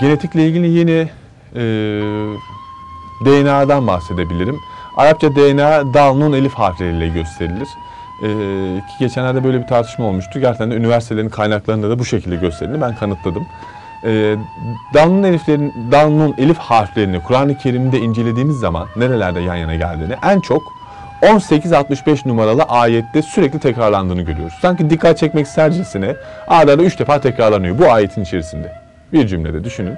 Genetikle ilgili yeni e, DNA'dan bahsedebilirim. Arapça DNA dal, elif harfleriyle gösterilir. E, ki geçenlerde böyle bir tartışma olmuştu. Gerçekten de üniversitelerin kaynaklarında da bu şekilde gösterildi. Ben kanıtladım. E, dal, eliflerin, dal, elif harflerini Kur'an-ı Kerim'de incelediğimiz zaman nerelerde yan yana geldiğini en çok 18-65 numaralı ayette sürekli tekrarlandığını görüyoruz. Sanki dikkat çekmek istercesine arda 3 defa tekrarlanıyor bu ayetin içerisinde. Bir cümlede düşünün.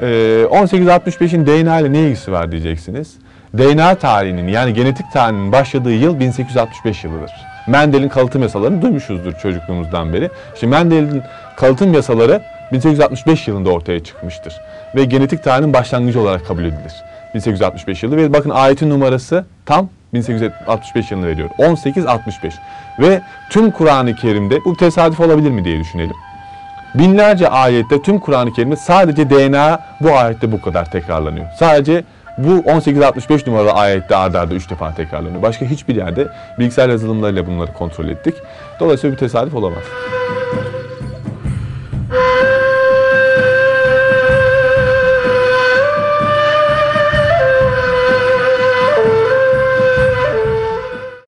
Ee, 1865'in DNA ile ne ilgisi var diyeceksiniz. DNA tarihinin yani genetik tarihinin başladığı yıl 1865 yılıdır. Mendel'in kalıtım yasalarını duymuşuzdur çocukluğumuzdan beri. İşte Mendel'in kalıtım yasaları 1865 yılında ortaya çıkmıştır. Ve genetik tarihinin başlangıcı olarak kabul edilir. 1865 yılı ve bakın ayetin numarası tam 1865 yılını veriyor. 1865. Ve tüm Kur'an-ı Kerim'de bu tesadüf olabilir mi diye düşünelim. Binlerce ayette tüm Kur'an-ı Kerim'de sadece DNA bu ayette bu kadar tekrarlanıyor. Sadece bu 1865 numaralı ayette ardarda arda 3 defa tekrarlanıyor. Başka hiçbir yerde bilgisayar yazılımlarıyla bunları kontrol ettik. Dolayısıyla bir tesadüf olamaz.